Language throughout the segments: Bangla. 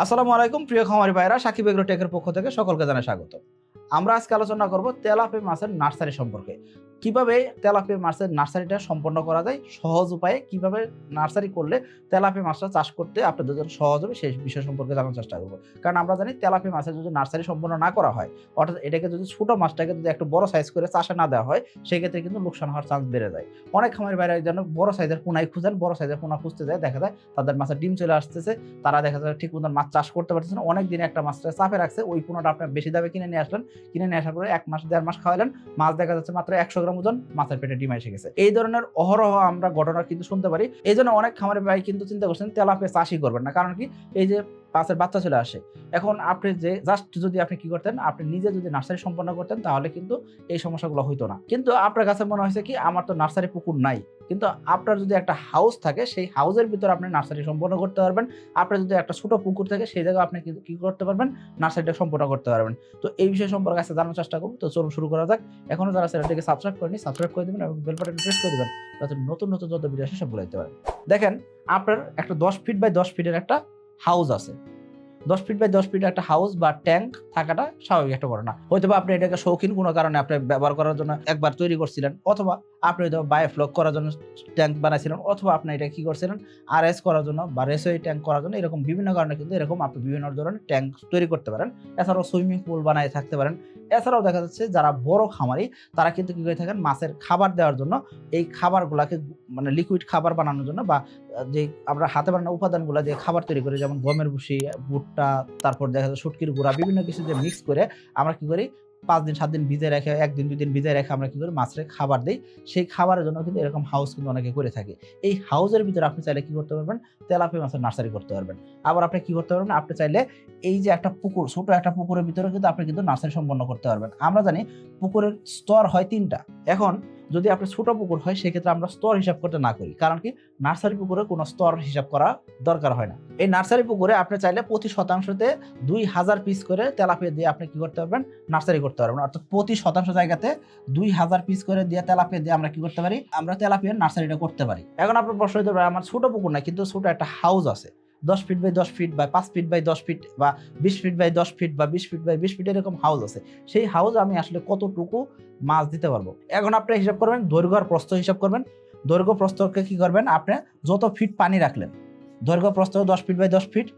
আসসালামু আলাইকুম প্রিয় খামারি ভাইরা সাকিব এগ্রো টেকের পক্ষ থেকে সকলকে জানাই স্বাগত আমরা আজকে আলোচনা করব তেলাপি মাছের নার্সারি সম্পর্কে। কীভাবে তেলাপি মাছের নার্সারিটা সম্পন্ন করা যায়, সহজ উপায়ে কীভাবে নার্সারি করলে তেলাপি মাছটা চাষ করতে আপনাদের জন্য সহজ হবে, সেই বিষয় সম্পর্কে জানার চেষ্টা করব। কারণ আমরা জানি তেলাপি মাছের যদি নার্সারি সম্পন্ন না করা হয়, অর্থাৎ এটাকে যদি ছোটো মাছটাকে যদি একটু বড় সাইজ করে চাষে না দেওয়া হয়, সেক্ষেত্রে কিন্তু লোকসান হওয়ার চান্স বেড়ে যায়। অনেক খামারি বাইরে যেন বড় সাইজের পোনাই খুঁজেন, বড় সাইজের পোনা খুঁজতে যায়, দেখা যায় তাদের মাছের ডিম চলে আসতেছে, তারা দেখা যায় ঠিক মতন মাছ চাষ করতে পারতেছে না অনেক দিনে একটা মাছটা চাপে রাখছে, ওই পোনাটা আপনার বেশি দামে কিনে নিয়ে আসলেন কিনে নিয়ে আসার পরে এক মাস, দেড় মাস খাওয়ালেন। মাছ দেখা যাচ্ছে মাত্র একশো গ্রাম ওজন, মাছের পেটে ডিম এসে গেছে। এই ধরনের অহরহ আমরা ঘটনা কিন্তু শুনতে পারি। এই জন্য অনেক খামারের ভাই কিন্তু চিন্তা করছেন তেলাপে চাষই করবেন না। কারণ কি? এই যে মাছের বাচ্চা চলে আসে। এখন আপনি যে জাস্ট যদি আপনি কি করতেন, আপনি নিজে যদি নার্সারি সম্পন্ন করতেন, তাহলে কিন্তু এই সমস্যাগুলো হইতো না। কিন্তু আপনার কাছে মনে হয়েছে কি, আমার তো নার্সারি পুকুর নাই। কিন্তু আপনার যদি একটা হাউস থাকে, সেই হাউসের ভিতরে আপনি নার্সারি সম্পন্ন করতে পারবেন। আপনার যদি একটা ছোট পুকুর থাকে, সেই জায়গায় আপনি কি- করতে পারবেন? নার্সারিটা সম্পন্ন করতে পারবেন। তো এই বিষয় সম্পর্কে আজকে জানার চেষ্টা করুন তো চলুন শুরু করা যাক। এখনও যারা চ্যানেলটিকে সাবস্ক্রাইব করেনি সাবস্ক্রাইব করে দেবেন এবং বেল বাটন প্রেস করে দেবেন। যাতে নতুন নতুন যত ভিডিও আসে, সবগুলো দেখতে পারেন। দেখেন, আপনার একটা দশ ফিট বাই দশ ফিটের একটা হাউস আছে। দশ ফিট বাই দশ ফিট একটা হাউস বা ট্যাঙ্ক থাকাটা স্বাভাবিক, একটা ঘটনা। হয়তো আপনি এটাকে শৌখিন কোনো কারণে আপনি ব্যবহার করার জন্য একবার তৈরি করছিলেন, অথবা আপনি হয়তো বায়োফ্লক করার জন্য ট্যাঙ্ক বানাইছিলেন অথবা আপনি এটা কি করছিলেন আর এস করার জন্য বা রেসওয়ে ট্যাঙ্ক করার জন্য এরকম বিভিন্ন কারণে কিন্তু এরকম আপনি বিভিন্ন ধরনের ট্যাঙ্ক তৈরি করতে পারেন। এছাড়াও সুইমিং পুল বানায় থাকতে পারেন। এছাড়াও দেখা যাচ্ছে যারা বড় খামারি, তারা কিন্তু কী করে থাকেন? মাছের খাবার দেওয়ার জন্য এই খাবারগুলাকে মানে লিকুইড খাবার বানানোর জন্য বা যে আমরা হাতে বানানো উপাদানগুলো দিয়ে খাবার তৈরি করি, যেমন গমের ভুসি, ভুট্টা, তারপর দেখা যাচ্ছে শুটকির গুঁড়া, বিভিন্ন কিছু দিয়ে মিক্স করে আমরা কী করি? পাঁচ দিন, সাত দিন ভিজে রেখে, একদিন, দুই দিন ভিজে রেখে আমরা কি করি? মাছের খাবার দিই। সেই খাবারের জন্য কিন্তু এরকম হাউস কিন্তু অনেকে করে থাকে। এই হাউসের ভিতরে আপনি চাইলে কি করতে পারবেন? তেলাপি মাছের নার্সারি করতে পারবেন। আবার আপনি কি করতে পারবেন? আপনি চাইলে এই যে একটা পুকুর, ছোট একটা পুকুরের ভিতরে কিন্তু আপনি কিন্তু নার্সারি সম্পন্ন করতে পারবেন। আমরা জানি পুকুরের স্তর হয় তিনটা। এখন যদি আপনি ছোট পুকুর হয়, সেক্ষেত্রে আমরা স্তর হিসাব করতে না করি। কারণ কি? নার্সারি পুকুরে কোনো স্তর হিসাব করা দরকার হয় না। এই নার্সারি পুকুরে আপনি চাইলে প্রতি শতাংশতে দুই হাজার পিস করে তেলাপিয়া দিয়ে আপনি কি করতে পারবেন? নার্সারি করতে পারবেন। অর্থাৎ প্রতি শতাংশ জায়গাতে দুই হাজার পিস করে দিয়ে তেলাপিয়া দিয়ে আমরা কি করতে পারি? আমরা তেলাপিয়ার নার্সারিটা করতে পারি। এখন আপনার প্রশ্ন হতে পারে, আমার ছোট পুকুর না কিন্তু ছোট একটা হাউস আছে। দশ ফিট বাই দশ ফিট বা পাঁচ ফিট বাই দশ ফিট বা বিশ ফিট বাই দশ ফিট বা বিশ ফিট বাই বিশ ফিট এরকম হাউস আছে। সেই হাউস আমি আসলে কতটুকু মাছ দিতে পারব? এখন আপনি হিসাব করবেন, দৈর্ঘ্য আর প্রস্থ হিসাব করবেন। দৈর্ঘ্য, প্রস্থকে কি করবেন? আপনি যত ফিট পানি রাখলেন, দৈর্ঘ্য, প্রস্থ দশ ফিট বাই দশ ফিট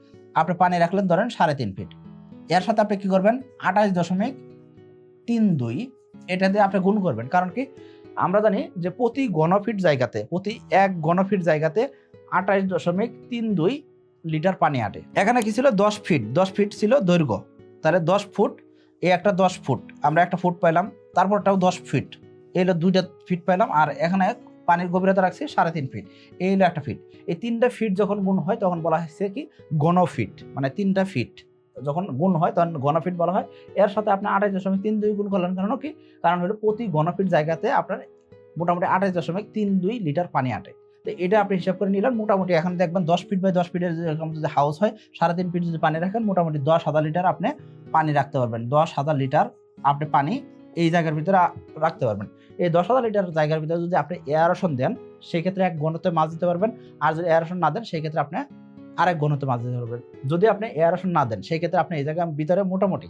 আপনি পানি রাখলেন ধরেন সাড়ে তিন ফিট এর সাথে আপনি কি করবেন? আঠাশ দশমিক তিন দুই, এটা দিয়ে আপনি গুণ করবেন। কারণ কি? আমরা জানি যে প্রতি ঘনফিট জায়গাতে, প্রতি এক ঘনফিট জায়গাতে আঠাশ দশমিক তিন দুই লিটার পানি আটে। এখানে কি ছিল? দশ ফিট দশ ফিট ছিল দৈর্ঘ্য। তাহলে দশ ফুট এই একটা দশ ফুট। আমরা একটা ফুট পাইলাম, তারপরটাও দশ ফিট এই হলো দুইটা ফিট পাইলাম, আর এখানে পানির গভীরতা রাখছি সাড়ে তিন ফিট এই হলো একটা ফিট এই তিনটা ফিট যখন গুণ হয়, তখন বলা হয়েছে কি? গণফিট মানে তিনটা ফিট যখন গুণ হয়, তখন গণফিট বলা হয়। এর সাথে আপনি আঠাশ দশমিক তিন দুই গুণ করলেন কারণ কি? কারণ হলো প্রতি গণফিট জায়গাতে আপনার মোটামুটি আঠাশ দশমিক তিন দুই লিটার পানি আটে। তো এটা আপনি হিসাব করে নিলেন, মোটামুটি এখন দেখবেন দশ ফিট বাই দশ ফিটের যেরকম যদি হাউস হয় সাড়ে তিন ফিট যদি পানি রাখেন, মোটামুটি দশ হাজার লিটার আপনি পানি রাখতে পারবেন। দশ হাজার লিটার আপনি পানি এই জায়গার ভিতরে রাখতে পারবেন। এই দশ হাজার লিটার জায়গার ভিতরে যদি আপনি এয়ারেশন দেন, সেক্ষেত্রে এক ঘনত্বে মাছ দিতে পারবেন। আর যদি এয়ারেশন না দেন সেই ক্ষেত্রে আপনি আরেক ঘনত্বে মাছ দিতে পারবেন। যদি আপনি এয়ারেশন না দেন সেই ক্ষেত্রে আপনি এই জায়গার ভিতরে মোটামুটি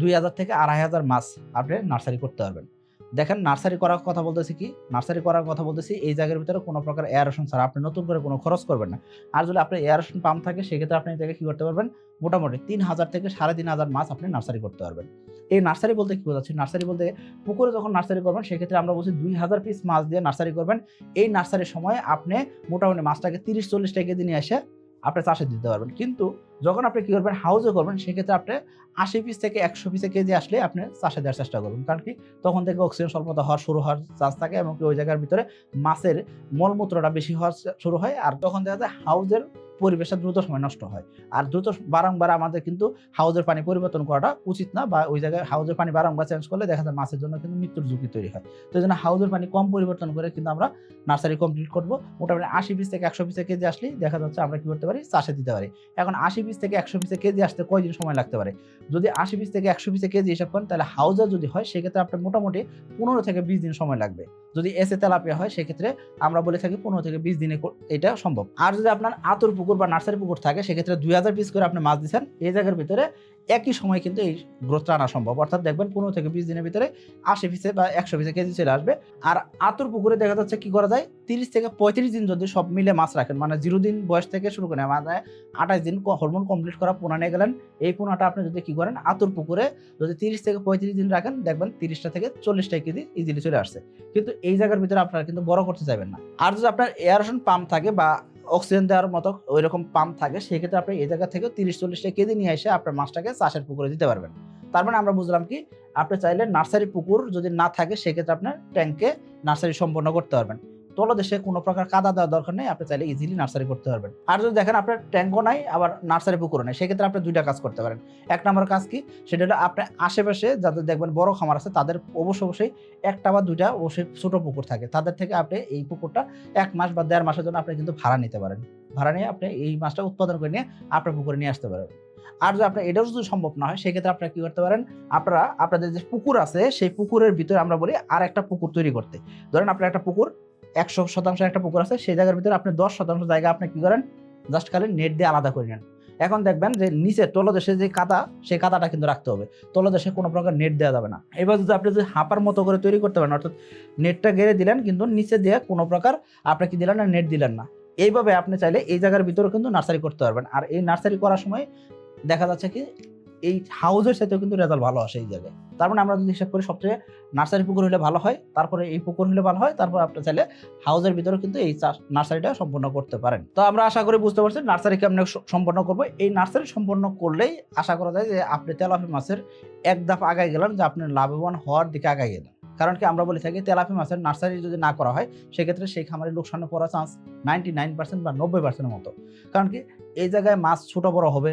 দুই হাজার থেকে আড়াই হাজার মাছ আপনি নার্সারি করতে পারবেন। দেখেন, নার্সারি করার কথা বলতেছি কি? নার্সারি করার কথা বলতেছি, এই জায়গার ভিতরে কোনো প্রকার এয়ারেশন ছাড়া আপনি নতুন করে কোনো খরচ করবেন না। আর যদি আপনার এয়ারেশন পাম্প থাকে, সেক্ষেত্রে আপনি জায়গায় কী করতে পারবেন? মোটামুটি তিন হাজার থেকে সাড়ে তিন হাজার মাছ আপনি নার্সারি করতে পারবেন। এই নার্সারি বলতে কি বোঝাচ্ছি? নার্সারি বলতে পুকুরে যখন নার্সারি করবেন, সেক্ষেত্রে আমরা বলছি দুই হাজার পিস মাছ দিয়ে নার্সারি করবেন। এই নার্সারির সময় আপনি মোটামুটি মাছটাকে তিরিশ চল্লিশটা কেজি নিয়ে এসে আপনি চাষে দিতে পারবেন। কিন্তু যখন আপনি কি করবেন হাউসে করবেন, সেক্ষেত্রে আপনি আশি পিস থেকে একশো পিসে কেজি আসলে আপনি চাষে দেওয়ার চেষ্টা করবেন। কারণ কি? তখন থেকে অক্সিজেন স্বল্পতা হওয়ার শুরু হওয়ার চান্স থাকে এবং ওই জায়গার ভিতরে মাছের মলমূত্রটা বেশি হওয়ার শুরু হয়। আর তখন দেখা যায় হাউজের পরিবেশটা দ্রুত সময় নষ্ট হয়। আর দ্রুত বারংবার আমাদের কিন্তু হাউজের পানি পরিবর্তন করাটা উচিত না বা ওই জায়গায় হাউজের পানি বারংবার চেঞ্জ করলে দেখা যায় মাছের জন্য কিন্তু মৃত্যুর ঝুঁকি তৈরি হয়। তো জন্য হাউজের পানি কম পরিবর্তন করে কিন্তু আমরা নার্সারি কমপ্লিট করব। মোটামুটি আশি পিস থেকে একশো পিসে কেজি আসলেই দেখা যাচ্ছে আমরা কি করতে পারি? চাষে দিতে পারি। এখন আশি পিস থেকে একশো পিসে কেজি আসতে কয়দিন সময় লাগতে পারে? যদি আশি পিস থেকে একশো পিসে কেজি হিসাব করেন, তাহলে হাউজার যদি হয়, সেক্ষেত্রে আপনার মোটামুটি পনেরো থেকে বিশ দিন সময় লাগবে। যদি এসে তেলাপিয়া হয়, সেক্ষেত্রে আমরা বলে থাকি পনেরো থেকে বিশ দিনে এটা সম্ভব। আর যদি আপনার আতর পুকুর বা নার্সারি পুকুর থাকে, সেক্ষেত্রে দুই হাজার পিস করে আপনি মাছ দিচ্ছেন এই জায়গার ভিতরে একই সময় কিন্তু এই গ্রোথটা আনা সম্ভব। অর্থাৎ দেখবেন পনেরো থেকে বিশ দিনের ভিতরে আশি পিসে বা একশো পিসে কেজি চলে আসবে। আর আতর পুকুরে দেখা যাচ্ছে কি করা যায়? তিরিশ থেকে পঁয়ত্রিশ দিন যদি সব মিলে মাছ রাখেন মানে জিরো দিন বয়স থেকে শুরু করে মানে আঠাশ দিন হরমোন কমপ্লিট করা পোনা নিয়ে গেলেন, এই পোনাটা আপনি যদি কি করেন, আতর পুকুরে যদি তিরিশ থেকে পঁয়ত্রিশ দিন রাখেন, দেখবেন তিরিশটা থেকে চল্লিশটা কেজি ইজিলি চলে আসছে। কিন্তু এই জায়গার ভিতরে আপনারা কিন্তু বড় করতে চাইবেন না। আর যদি আপনার এয়ারেশন পাম্প থাকে বা অক্সিজেন দেওয়ার মতো ওই রকম পাম্প থাকে, সেক্ষেত্রে আপনি এই জায়গা থেকে তিরিশ চল্লিশটা কেজি নিয়ে এসে আপনার মাছটাকে চাষের পুকুরে দিতে পারবেন। তার মানে আমরা বুঝলাম কি, আপনি চাইলে নার্সারি পুকুর যদি না থাকে, সেক্ষেত্রে আপনার ট্যাঙ্কে নার্সারি সম্পন্ন করতে পারবেন। তলদেশে কোনো প্রকার কাদা দেওয়ার দরকার নেই, আপনি চাইলে ইজিলি নার্সারি করতে পারবেন। আর যদি দেখেন আপনার ট্যাঙ্কও নাই, আবার নার্সারি পুকুরও নেই, সেক্ষেত্রে আপনি দুইটা কাজ করতে পারেন। এক নম্বর কাজ কি? সেটা হলো আপনার আশেপাশে যাদের দেখবেন বড় খামার আছে, তাদের অবশ্যই অবশ্যই একটা বা দুইটা অবশ্যই ছোট পুকুর থাকে। তাদের থেকে আপনি এই পুকুরটা এক মাস বা দেড় মাসের জন্য আপনি কিন্তু ভাড়া নিতে পারেন। ভাড়া নিয়ে আপনি এই মাছটা উৎপাদন করে নিয়ে আপনার পুকুরে নিয়ে আসতে পারেন। আর যদি আপনার এটাও যদি সম্ভব না হয়, সেক্ষেত্রে আপনারা কি করতে পারেন? আপনারা আপনাদের যে পুকুর আছে, সেই পুকুরের ভিতরে আমরা বলি আর একটা পুকুর তৈরি করতে। ধরেন আপনার একটা পুকুর একশো শতাংশ একটা পুকুর আছে, সেই জায়গার ভিতরে আপনি দশ শতাংশ জায়গা আপনি কি করেন? জাস্ট খালি নেট দিয়ে আলাদা করে নেন। এখন দেখবেন যে নিচে তলদেশে যে কাদা, সেই কাদাটা কিন্তু রাখতে হবে। তলদেশে কোনো প্রকার নেট দেওয়া যাবে না। এবার যদি আপনি যদি হাঁপার মতো করে তৈরি করতে পারেন, অর্থাৎ নেটটা গেড়ে দিলেন, কিন্তু নিচে দিয়ে কোনো প্রকার আপনি কি দিলেন না নেট দিলেন না। এইভাবে আপনি চাইলে এই জায়গার ভিতরে কিন্তু নার্সারি করতে পারবেন। আর এই নার্সারি করার সময় দেখা যাচ্ছে কি এই হাউজের সাথেও কিন্তু রেজাল্ট ভালো আসে এই জায়গায়। তার মানে আমরা যদি হিসাব করি সবচেয়ে নার্সারি পুকুর হলে ভালো হয়, তারপরে এই পুকুর হলে ভালো হয়, তারপর আপনি চাইলে হাউজের ভিতরে কিন্তু এই নার্সারিটা সম্পন্ন করতে পারেন। তো আমরা আশা করি বুঝতে পারছি নার্সারি কেমন সম্পন্ন করব। এই নার্সারি সম্পন্ন করলেই আশা করা যায় যে আপনি তেলাপি মাছের এক ধাপ আগায় গেলেন যে আপনি লাভবান হওয়ার দিকে আগায় গেলেন। কারণ কি আমরা বলে থাকি তেলাপি মাছের নার্সারি যদি না করা হয়, সেক্ষেত্রে সেই খামারে লোকসানে পড়ার চান্স নাইনটি নাইন পার্সেন্ট বা নব্বই পার্সেন্টের মতো। কারণ কি এই জায়গায় মাছ ছোট বড় হবে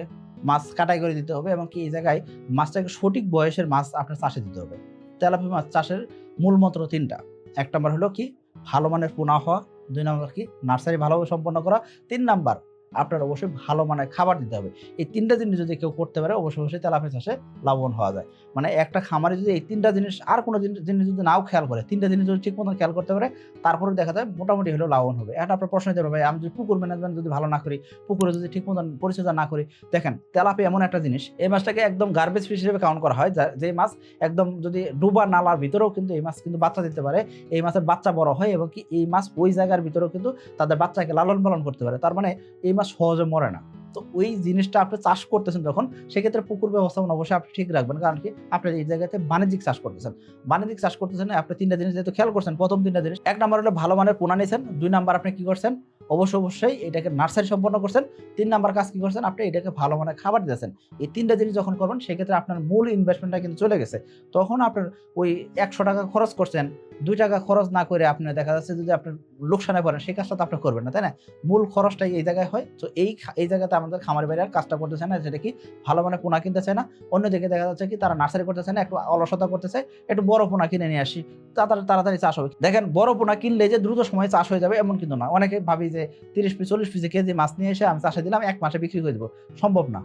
মাছ কাটাই করে দিতে হবে এবং কি এই জায়গায় মাছটাকে সঠিক বয়সের মাছ আপনার চাষে দিতে হবে। তেলাপি মাছ চাষের মূল মন্ত্র তিনটা। এক নম্বর হলো কি, ভালো মানের পোনা হওয়া। দুই নম্বর কি, নার্সারি ভালোভাবে সম্পন্ন করা। তিন নাম্বার আপনার অবশ্যই ভালো মানের খাবার দিতে হবে। এই তিনটা জিনিস যদি কেউ করতে পারে, অবশ্যই অবশ্যই তেলাপি চাষে লাভবান হওয়া যায়। মানে একটা খামারে যদি এই তিনটা জিনিস, আর কোনো জিনিস যদি নাও খেয়াল করে, তিনটা জিনিস যদি ঠিক মতন খেয়াল করতে পারে তারপরে দেখা যায় মোটামুটি হলেও লাভবান হবে। এটা আপনার প্রশ্ন হতে পারে আমি যদি পুকুর ম্যানেজমেন্ট যদি ভালো না করি, পুকুরে যদি ঠিক মতন পরিচর্যা না করি? দেখেন তেলাপি এমন একটা জিনিস, এই মাছটাকে একদম গার্বেজ ফিশ হিসেবে কাউন্ট করা হয়। যে মাছ একদম যদি ডুবা নালার ভিতরেও কিন্তু এই মাছ কিন্তু বাচ্চা দিতে পারে, এই মাছের বাচ্চা বড় হয় এবং কি এই মাছ ওই জায়গার ভিতরেও কিন্তু তাদের বাচ্চাকে লালন পালন করতে পারে। তার মানে এই মাছ সহজে মরে না। তো ওই জিনিসটা আপনি চাষ করতেছেন যখন, সেক্ষেত্রে পুকুর ব্যবস্থাপনা অবশ্যই আপনি ঠিক রাখবেন। কারণ কি? আপনি এই জায়গাতে বাণিজ্যিক চাষ করতেছেন। বাণিজ্যিক চাষ করতেছেন, আপনি তিনটা জিনিস যেহেতু খেয়াল করছেন, প্রথম তিনটা জিনিস, এক নম্বর হলো ভালো মানের পোনা নিয়েছেন দুই নাম্বার আপনি কি করছেন? অবশ্যই অবশ্যই এটাকে নার্সারি সম্পন্ন করছেন, তিন নাম্বার কাজ কি করছেন? আপনি এটাকে ভালো মানের খাবার দিয়েছেন এই তিনটা জিনিস যখন করবেন, সেক্ষেত্রে আপনার মূল ইনভেস্টমেন্টটা কিন্তু চলে গেছে। তখন আপনার ওই একশো টাকা খরচ করছেন, দুই টাকা খরচ না করে আপনার দেখা যাচ্ছে যদি আপনার লোকসানে পড়েন, সেই কাজটা তো আপনি করবেন না, তাই না? মূল খরচটাই এই জায়গায় হয়। তো এই এই জায়গাতে আমাদের খামার বাইরে আর কাজটা করতে চায় না, সেটা কি ভালো মানে পোনা কিনতে চায় না? অন্যদিকে দেখা যাচ্ছে কি তারা নার্সারি করতে চায় না, একটু অলসতা করতে চায়, একটু বড় পোনা কিনে নিয়ে আসি। তাড়াতাড়ি তাড়াতাড়ি চাষ হবে। দেখেন, বড় পোনা কিনলে যে দ্রুত সময়ে চাষ হয়ে যাবে, এমন কিন্তু না। অনেকে ভাবি যে তিরিশ পিস, চল্লিশ পিসে কেজি মাছ নিয়ে এসে আমি চাষে দিলাম এক মাসে বিক্রি করে দেবো। সম্ভব না।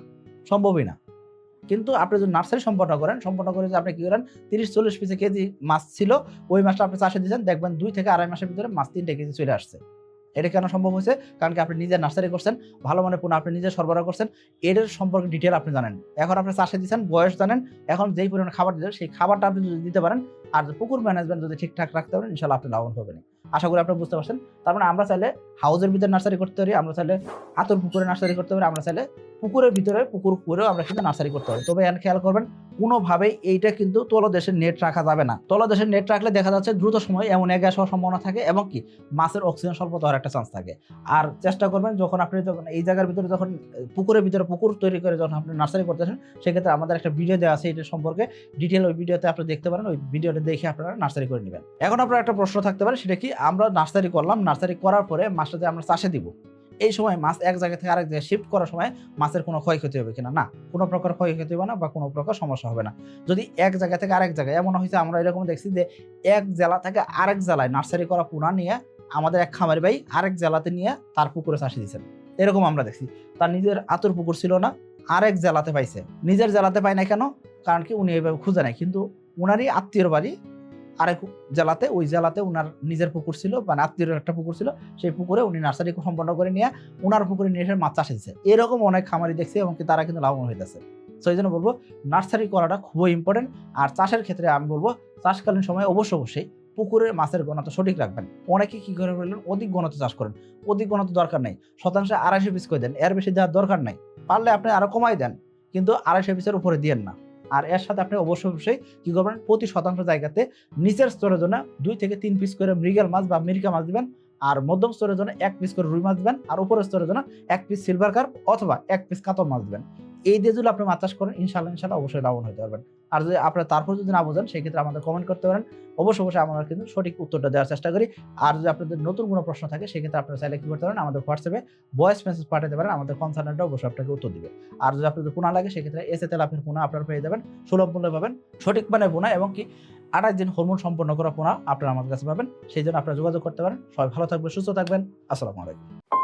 সম্ভবই না। কিন্তু আপনি যদি নার্সারি সম্পন্ন করেন, সম্পন্ন করে যে আপনি কি করেন, তিরিশ, চল্লিশ পিসে কেজি মাছ ছিল, ওই মাছটা আপনি চাষে দিয়েছেন, দেখবেন দুই থেকে আড়াই মাসের ভিতরে মাছ তিনটে কেজি চলে আসছে। এটা কেন সম্ভব হয়েছে? কারণ কি আপনি নিজে নার্সারি করছেন, ভালো মানে পুনঃ আপনি নিজে সরবরাহ করছেন, এর সম্পর্কে ডিটেল আপনি জানেন। এখন আপনি চাষে দিচ্ছেন বয়স জানেন, এখন যেই পরিমাণ খাবার দিচ্ছেন সেই খাবারটা আপনি যদি দিতে পারেন, আর পুকুর ম্যানেজমেন্ট যদি ঠিকঠাক রাখতে পারেন ইনশাল্লাহ আপনি লাভবান হবেন আশা করি আপনি বুঝতে পারছেন। তার মানে আমরা চাইলে হাউসের ভিতরে নার্সারি করতে পারি, আমরা চাইলে আতর পুকুরে নার্সারি করতে পারি, আমরা চাইলে পুকুরের ভিতরে, পুকুর করেও আমরা কিন্তু নার্সারি করতে পারি। তবে এখানে খেয়াল করবেন, কোনোভাবেই এইটা কিন্তু তলদেশের নেট রাখা যাবে না। তলদেশের নেট রাখলে দেখা যাচ্ছে দ্রুত সময় এমন গ্যাস হওয়ার সম্ভাবনা থাকে এবং কি? মাছের অক্সিজেন স্বল্পতা হওয়ার একটা চান্স থাকে। আর চেষ্টা করবেন যখন আপনি যখন এই জায়গার ভিতরে যখন, পুকুরের ভিতরে পুকুর তৈরি করে যখন আপনি নার্সারি করতেছেন সেক্ষেত্রে আমাদের একটা ভিডিও দেওয়া আছে, এটা সম্পর্কে ডিটেল ওই ভিডিওতে আপনি দেখতে পারেন, ওই ভিডিওটা দেখে আপনারা নার্সারি করে নেবেন। এখন আপনার একটা প্রশ্ন থাকতে পারে, সেটা কি? আমরা নার্সারি করলাম, নার্সারি করার পরে মাছটা যে আমরা চাষে দিব। এই সময় মাছ এক জায়গা থেকে আরেক জায়গায় শিফট করার সময় মাছের কোনো ক্ষয়ক্ষতি হবে কিনা? না, কোনো প্রকার ক্ষয়ক্ষতি হবে না বা কোনো প্রকার সমস্যা হবে না। যদি এক জায়গা থেকে আরেক জায়গায়, এমন হয়েছে আমরা এরকম দেখছি যে এক জেলা থেকে আরেক জেলায় নার্সারি করা পোনা নিয়ে আমাদের এক খামারি ভাই আরেক জেলাতে নিয়ে তার পুকুরে চাষি দিয়েছেন। এরকম আমরা দেখছি। তার নিজের আতর পুকুর ছিল না, আরেক জেলাতে পাইছে। নিজের জেলাতে পায় না কেন? কারণ কি উনি এইভাবে খুঁজে নেয় কিন্তু উনারই আত্মীয়র বাড়ি আরেক জেলাতে, ওই জেলাতে ওনার নিজের পুকুর ছিল মানে আত্মীয়ের একটা পুকুর ছিল, সেই পুকুরে উনি নার্সারি সম্পন্ন করে নিয়ে ওনার পুকুরে নিয়ে এসে মাছ চাষ এরকম অনেক খামারি দেখছি এবং তারা কিন্তু লাভবান হইতেছে। তো এই জন্য বলব, নার্সারি করাটা খুবই ইম্পর্টেন্ট আর চাষের ক্ষেত্রে আমি বলব, চাষকালীন সময় অবশ্য অবশ্যই পুকুরের মাছের ঘনত্ব সঠিক রাখবেন। অনেকে কি করে বললেন, অধিক ঘনত্ব চাষ করেন। অধিক ঘনত্ব দরকার নেই। শতাংশে আড়াইশো পিস করে দেন, এর বেশি দেওয়ার দরকার নাই। পারলে আপনি আরও কমাই দেন, কিন্তু আড়াইশো পিসের উপরে দিয়েন না। আর এর সাথে আপনি অবশ্যই অবশ্যই কি করবেন? প্রতি শতাংশ জায়গাতে নিচের স্তরের জন্য দুই থেকে তিন পিস করে মৃগেল মাছ বা মিরিকা মাছ দিবেন। আর মধ্যম স্তরের জন্য এক পিস করে রুই মাছ দিবেন। আর উপরের স্তরের জন্য এক পিস সিলভার কার্প অথবা এক পিস কাতল মাছ দিবেন। এই যদি আপনি মাছ চাষ করেন ইনশাল্লাহ ইনশাল্লাহ অবশ্যই লাভবান হতে পারবেন। আর যদি আপনারা তারপর যদি না বোঝেন, সেক্ষেত্রে আমাদের কমেন্ট করতে পারেন। অবশ্যই অবশ্যই আমরা কিন্তু সঠিক উত্তরটা দেওয়ার চেষ্টা করি। আর যদি আপনাদের নতুন কোনো প্রশ্ন থাকে, সেক্ষেত্রে আপনারা চাইলে কি করতে পারেন, আমাদের হোয়াটসঅ্যাপে ভয়েস মেসেজ পাঠাতে পারেন, আমাদের কনসার্নেটটা অবশ্যই আপনাকে উত্তর দিবে। আর যদি আপনাদের পোনা লাগে, সেক্ষেত্রে এসে তেলাপের পোনা আপনারা পেয়ে যাবেন। সুলভ মূল্যে পাবেন, সঠিক মানে পোনা এবং কি আঠাশ দিন হরমোন সম্পন্ন করা পোনা আপনারা আমাদের কাছে পাবেন। সেই জন্য আপনারা যোগাযোগ করতে পারেন। সবাই ভালো থাকবেন, সুস্থ থাকবেন। আসসালামু আলাইকুম।